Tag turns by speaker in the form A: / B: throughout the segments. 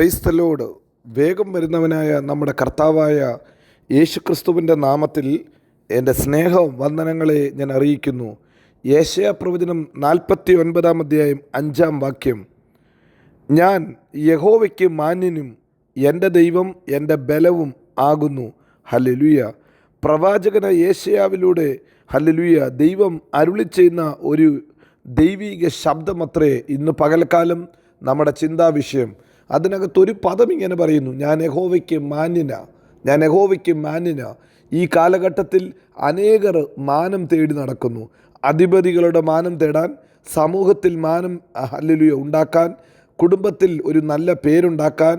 A: Praise the Lord വേഗം വരുന്നവനായ നമ്മുടെ കർത്താവായ യേശുക്രിസ്തുവിന്റെ നാമത്തിൽ എന്റെ സ്നേഹ വന്ദനങ്ങളെ ഞാൻ അറിയിക്കുന്നു. യേശയ പ്രവചനം നാൽപ്പത്തി ഒൻപതാം അധ്യായം അഞ്ചാം വാക്യം. ഞാൻ യഹോവയ്ക്ക് മാന്യനും എന്റെ ദൈവം എന്റെ ബലവും ആകുന്നു. ഹലലുയ പ്രവാചകന യേശയാവിലൂടെ ഹലലുയ ദൈവം അരുളി ചെയ്യുന്ന ഒരു ദൈവിക ശബ്ദമത്രേ ഇന്ന് പകൽക്കാലം നമ്മുടെ ചിന്താവിഷയം. അതിനകത്ത് ഒരു പദം ഇങ്ങനെ പറയുന്നു ഞാൻ യഹോവയ്ക്ക് മാന്യന ഞാൻ യഹോവയ്ക്ക് മാന്യന. ഈ കാലഘട്ടത്തിൽ അനേകർ മാനം തേടി നടക്കുന്നു. അധിപതികളുടെ മാനം തേടാൻ സമൂഹത്തിൽ മാനം ഹല്ലേലൂയ ഉണ്ടാക്കാൻ കുടുംബത്തിൽ ഒരു നല്ല പേരുണ്ടാക്കാൻ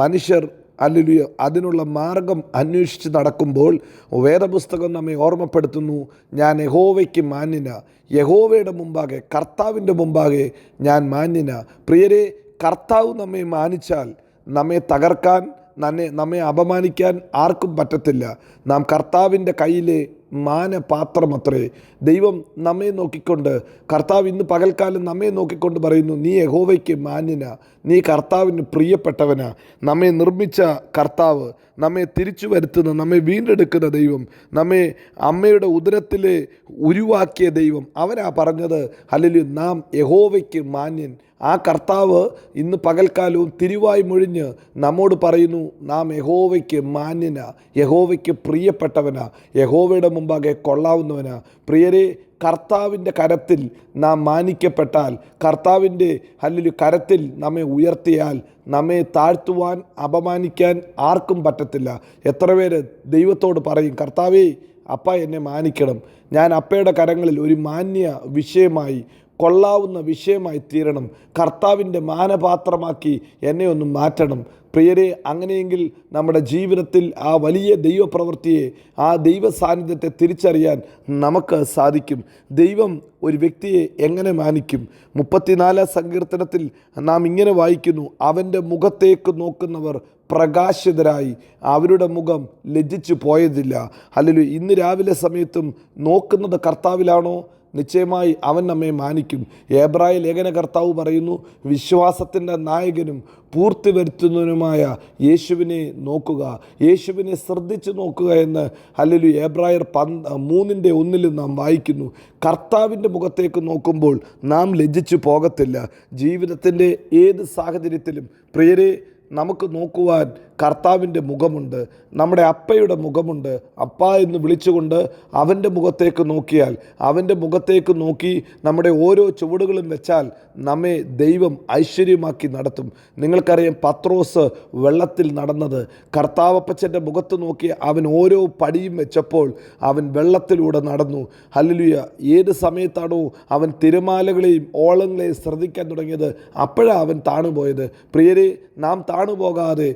A: മനുഷ്യർ അല്ലുലിയ അതിനുള്ള മാർഗം അന്വേഷിച്ച് നടക്കുമ്പോൾ വേദപുസ്തകം നമ്മെ ഓർമ്മപ്പെടുത്തുന്നു ഞാൻ യഹോവയ്ക്ക് മാന്യന യഹോവയുടെ മുമ്പാകെ കർത്താവിന്റെ മുമ്പാകെ ഞാൻ മാന്യന. പ്രിയരെ കർത്താവ് നമ്മെ മാനിച്ചാൽ നമ്മെ തകർക്കാൻ നമ്മെ നമ്മെ അപമാനിക്കാൻ ആർക്കും പറ്റത്തില്ല. നാം കർത്താവിന്റെ കയ്യിലെ മാനപാത്രമത്രേ. ദൈവം നമ്മെ നോക്കിക്കൊണ്ട് കർത്താവ് ഇന്ന് പകൽക്കാലം നമ്മെ നോക്കിക്കൊണ്ട് പറയുന്നു നീ യഹോവയ്ക്ക് മാന്യന. നീ കർത്താവിന് പ്രിയപ്പെട്ടവന. നമ്മെ നിർമ്മിച്ച കർത്താവ് നമ്മെ തിരിച്ചു വരുത്തുന്ന നമ്മെ വീണ്ടെടുക്കുന്ന ദൈവം നമ്മെ അമ്മയുടെ ഉദരത്തിൽ ഉരുവാക്കിയ ദൈവം. അവനാ പറഞ്ഞത് അല്ലെങ്കിൽ നാം യഹോവയ്ക്ക് മാന്യൻ. ആ കർത്താവ് ഇന്ന് പകൽക്കാലവും തിരുവായി മൊഴിഞ്ഞ് നമ്മോട് പറയുന്നു നാം യഹോവയ്ക്ക് മാന്യന. യഹോവയ്ക്ക് പ്രിയപ്പെട്ടവന. യഹോവയുടെ മുമ്പാകെ കൊള്ളാവുന്നവനാ. പ്രിയരെ കർത്താവിന്റെ കരത്തിൽ നാം മാനിക്കപ്പെട്ടാൽ കർത്താവിന്റെ അല്ലെങ്കിൽ കരത്തിൽ നമ്മെ ഉയർത്തിയാൽ നമ്മെ താഴ്ത്തുവാൻ അപമാനിക്കാൻ ആർക്കും പറ്റത്തില്ല. എത്ര പേര് ദൈവത്തോട് പറയും കർത്താവേ അപ്പ എന്നെ മാനിക്കണം. ഞാൻ അപ്പയുടെ കരങ്ങളിൽ ഒരു മാന്യ വിഷയമായി കൊള്ളാവുന്ന വിഷയമായി തീരണം. കർത്താവിന്റെ മാനപാത്രമാക്കി എന്നെ ഒന്ന് മാറ്റണം. പ്രിയരെ അങ്ങനെയെങ്കിൽ നമ്മുടെ ജീവിതത്തിൽ ആ വലിയ ദൈവപ്രവൃത്തിയെ ആ ദൈവ സാന്നിധ്യത്തെ തിരിച്ചറിയാൻ നമുക്ക് സാധിക്കും. ദൈവം ഒരു വ്യക്തിയെ എങ്ങനെ മാനിക്കും? മുപ്പത്തിനാലാം സങ്കീർത്തനത്തിൽ നാം ഇങ്ങനെ വായിക്കുന്നു അവന്റെ മുഖത്തേക്ക് നോക്കുന്നവർ പ്രകാശിതരായി അവരുടെ മുഖം ലജ്ജിച്ചു പോയതില്ല. അല്ലെങ്കിൽ ഇന്ന് രാവിലെ സമയത്തും നോക്കുന്നത് കർത്താവിലാണോ? നിശ്ചയമായി അവൻ നമ്മെ മാനിക്കും. ഏബ്രായ ലേഖനകർത്താവ് പറയുന്നു വിശ്വാസത്തിന്റെ നായകനും പൂർത്തി വരുത്തുന്നതിനുമായ യേശുവിനെ നോക്കുക. യേശുവിനെ ശ്രദ്ധിച്ചു നോക്കുക എന്ന് അല്ലെങ്കിൽ ഏബ്രായർ പന്ത് മൂന്നിന്റെ ഒന്നിൽ നാം വായിക്കുന്നു. കർത്താവിന്റെ മുഖത്തേക്ക് നോക്കുമ്പോൾ നാം ലജ്ജിച്ചു പോകത്തില്ല. ജീവിതത്തിന്റെ ഏത് സാഹചര്യത്തിലും പ്രിയരെ നമുക്ക് നോക്കുവാൻ കർത്താവിന്റെ മുഖമുണ്ട് നമ്മുടെ അപ്പയുടെ മുഖമുണ്ട്. അപ്പ എന്ന് വിളിച്ചുകൊണ്ട് അവന്റെ മുഖത്തേക്ക് നോക്കിയാൽ അവന്റെ മുഖത്തേക്ക് നോക്കി നമ്മുടെ ഓരോ ചുവടുകളും വെച്ചാൽ നമ്മെ ദൈവം ഐശ്വര്യമാക്കി നടത്തും. നിങ്ങൾക്കറിയാം പത്രോസ് വെള്ളത്തിൽ നടന്നത്. കർത്താവപ്പച്ചന്റെ മുഖത്ത് നോക്കി അവൻ ഓരോ പടിയും വെച്ചപ്പോൾ അവൻ വെള്ളത്തിലൂടെ നടന്നു. ഹല്ലുയ ഏത് സമയത്താണോ അവൻ തിരമാലകളെയും ഓളങ്ങളെയും ശ്രദ്ധിക്കാൻ തുടങ്ങിയത് അപ്പോഴാണ് അവൻ താണുപോയത്. പ്രിയരെ നാം താണുപോകാതെ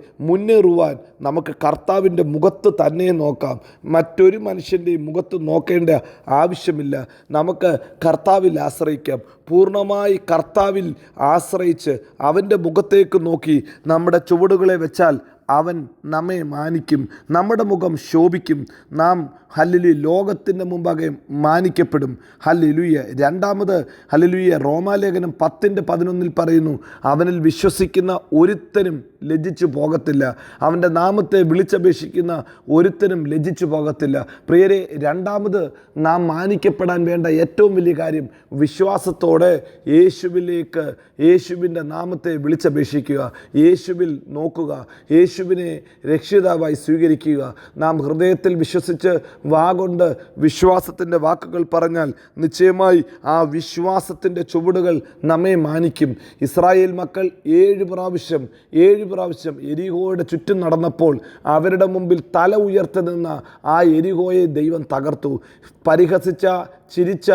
A: മുന്നേറുവാൻ നമുക്ക് കർത്താവിന്റെ മുഖത്ത് തന്നെ നോക്കാം. മറ്റൊരു മനുഷ്യന്റെയും മുഖത്ത് നോക്കേണ്ട ആവശ്യമില്ല. നമുക്ക് കർത്താവിൽ ആശ്രയിക്കാം. പൂർണമായി കർത്താവിൽ ആശ്രയിച്ച് അവന്റെ മുഖത്തേക്ക് നോക്കി നമ്മുടെ ചുവടുകളെ വെച്ചാൽ അവൻ നമ്മെ മാനിക്കും നമ്മുടെ മുഖം ശോഭിക്കും. നാം ഹല്ലുലു ലോകത്തിന്റെ മുമ്പാകെ മാനിക്കപ്പെടും. ഹല്ലുലുയ രണ്ടാമത് ഹല്ലുലുയ റോമാലേഖനം പത്തിന്റെ പതിനൊന്നിൽ പറയുന്നു അവനിൽ വിശ്വസിക്കുന്ന ഒരുത്തനും ലജ്ജിച്ചു പോകത്തില്ല. അവന്റെ നാമത്തെ വിളിച്ചപേക്ഷിക്കുന്ന ഒരുത്തനും ലജ്ജിച്ചു പോകത്തില്ല. പ്രിയരെ രണ്ടാമത് നാം മാനിക്കപ്പെടാൻ വേണ്ട ഏറ്റവും വലിയ കാര്യം വിശ്വാസത്തോടെ യേശുവിലേക്ക് യേശുവിന്റെ നാമത്തെ വിളിച്ചപേക്ഷിക്കുക യേശുവിൽ നോക്കുക യേശുവിനെ രക്ഷിതാവായി സ്വീകരിക്കുക. നാം ഹൃദയത്തിൽ വിശ്വസിച്ച് വാഗൊണ്ട് വിശ്വാസത്തിന്റെ വാക്കുകൾ പറഞ്ഞാൽ നിശ്ചയമായി ആ വിശ്വാസത്തിന്റെ ചുവടുകൾ നമ്മെ മാനിക്കും. ഇസ്രായേൽ മക്കൾ ഏഴ് പ്രാവശ്യം ഏഴ് പ്രാവശ്യം എരിഹോയുടെ ചുറ്റും നടന്നപ്പോൾ അവരുടെ മുമ്പിൽ തല ഉയർത്തി നിന്ന ആ എരിഹോയെ ദൈവം തകർത്തു. പരിഹസിച്ച ചിരിച്ച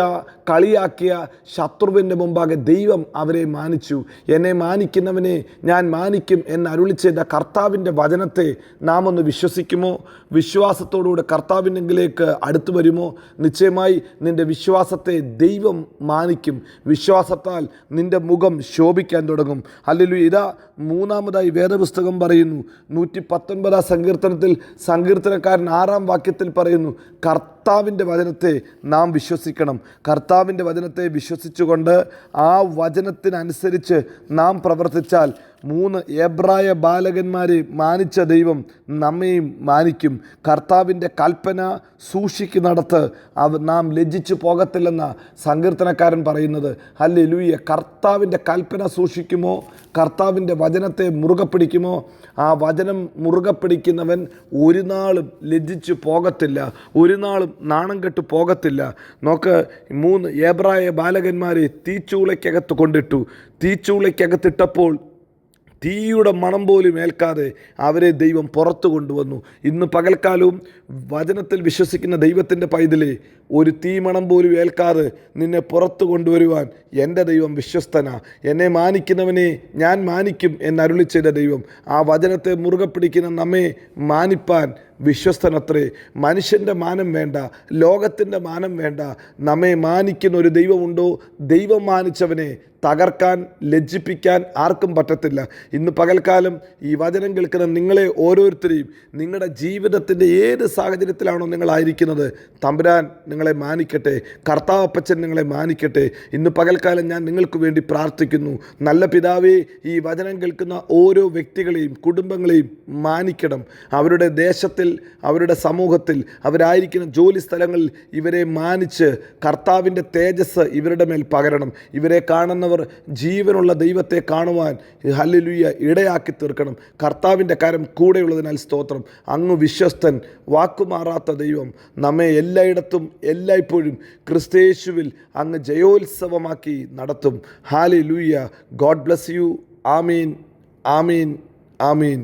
A: കളിയാക്കിയ ശത്രുവിന്റെ മുമ്പാകെ ദൈവം അവരെ മാനിച്ചു. എന്നെ മാനിക്കുന്നവനെ ഞാൻ മാനിക്കും എന്ന് അരുളി ചെയ്ത കർത്താവിന്റെ വചനത്തെ നാം ഒന്ന് വിശ്വസിക്കുമോ? വിശ്വാസത്തോടുകൂടെ കർത്താവിനെങ്കിലേക്ക് അടുത്തു വരുമോ? നിശ്ചയമായി നിന്റെ വിശ്വാസത്തെ ദൈവം മാനിക്കും. വിശ്വാസത്താൽ നിന്റെ മുഖം ശോഭിക്കാൻ തുടങ്ങും. അല്ലെങ്കിൽ ഇതാ മൂന്നാമതായി വേദപുസ്തകം പറയുന്നു. നൂറ്റി പത്തൊൻപതാം സങ്കീർത്തനത്തിൽ സങ്കീർത്തനക്കാരൻ ആറാം വാക്യത്തിൽ പറയുന്നു കർത്താവിന്റെ വചനത്തെ നാം വിശ്വസിക്കണം. കർത്താവിന്റെ വചനത്തെ വിശ്വസിച്ചുകൊണ്ട് ആ വചനത്തിനനുസരിച്ച് നാം പ്രവർത്തിച്ചാൽ മൂന്ന് എബ്രായ ബാലകന്മാരെ മാനിച്ച ദൈവം നമ്മയും മാനിക്കും. കർത്താവിന്റെ കൽപ്പന സൂക്ഷിക്കുന്നിടത്ത് അവ നാം ലജ്ജിച്ചു പോകത്തില്ലെന്ന സങ്കീർത്തനക്കാരൻ പറയുന്നത് അല്ലേ ലൂയ കർത്താവിന്റെ കൽപ്പന സൂക്ഷിക്കുമോ? കർത്താവിന്റെ വചനത്തെ മുറുകെ പിടിക്കുമോ? ആ വചനം മുറുകെ പിടിക്കുന്നവൻ ഒരു നാളും ലജ്ജിച്ചു പോകത്തില്ല ഒരു നാളും നാണം കെട്ട് പോകത്തില്ല. നോക്ക് മൂന്ന് ഏബ്രായ ബാലകന്മാരെ തീച്ചൂളയ്ക്കകത്ത് കൊണ്ടിട്ടു. തീച്ചൂളയ്ക്കകത്തിട്ടപ്പോൾ തീയുടെ മണം പോലും ഏൽക്കാതെ അവരെ ദൈവം പുറത്തു കൊണ്ടുവന്നു. ഇന്ന് പകൽക്കാലവും വചനത്തിൽ വിശ്വസിക്കുന്ന ദൈവത്തിന്റെ പൈതലെ ഒരു തീമണം പോലും ഏൽക്കാതെ നിന്നെ പുറത്തു കൊണ്ടുവരുവാൻ എന്റെ ദൈവം വിശ്വസ്തനാ. എന്നെ മാനിക്കുന്നവനെ ഞാൻ മാനിക്കും എന്നരുളി ദൈവം. ആ വചനത്തെ മുറുകെ പിടിക്കുന്ന നമ്മെ മാനിപ്പാൻ വിശ്വസ്തനത്രേ. മനുഷ്യന്റെ മാനം വേണ്ട ലോകത്തിന്റെ മാനം വേണ്ട നമ്മെ മാനിക്കുന്ന ഒരു ദൈവമുണ്ടോ? ദൈവം മാനിച്ചവനെ തകർക്കാൻ ലജ്ജിപ്പിക്കാൻ ആർക്കും പറ്റത്തില്ല. ഇന്ന് പകൽക്കാലം ഈ വചനം കേൾക്കുന്ന നിങ്ങളെ ഓരോരുത്തരെയും നിങ്ങളുടെ ജീവിതത്തിന്റെ ഏത് സാഹചര്യത്തിലാണോ നിങ്ങളായിരിക്കുന്നത് തമ്പുരാൻ നിങ്ങളെ മാനിക്കട്ടെ. കർത്താവപ്പച്ചൻ നിങ്ങളെ മാനിക്കട്ടെ. ഇന്ന് പകൽക്കാലം ഞാൻ നിങ്ങൾക്ക് വേണ്ടി പ്രാർത്ഥിക്കുന്നു. നല്ല പിതാവേ ഈ വചനം കേൾക്കുന്ന ഓരോ വ്യക്തികളെയും കുടുംബങ്ങളെയും മാനിക്കണം. അവരുടെ ദേശത്തിൽ അവരുടെ സമൂഹത്തിൽ അവരായിരിക്കുന്ന ജോലി സ്ഥലങ്ങളിൽ ഇവരെ മാനിച്ച് കർത്താവിന്റെ തേജസ് ഇവരുടെ മേൽ പകരണം. ഇവരെ കാണുന്നവർ ജീവനുള്ള ദൈവത്തെ കാണുവാൻ ഹല്ലുയ്യ ഇടയാക്കി തീർക്കണം. കർത്താവിന്റെ കാര്യം കൂടെയുള്ളതിനാൽ സ്തോത്രം. അങ്ങ് വിശ്വസ്തൻ വാക്കുമാറാത്ത ദൈവം നമ്മെ എല്ലായിടത്തും എല്ലായ്പ്പോഴും ക്രിസ്തേശുവിൽ അങ്ങ് ജയോത്സവമാക്കി നടത്തും. Hallelujah God bless you ആമീൻ ആമീൻ ആമീൻ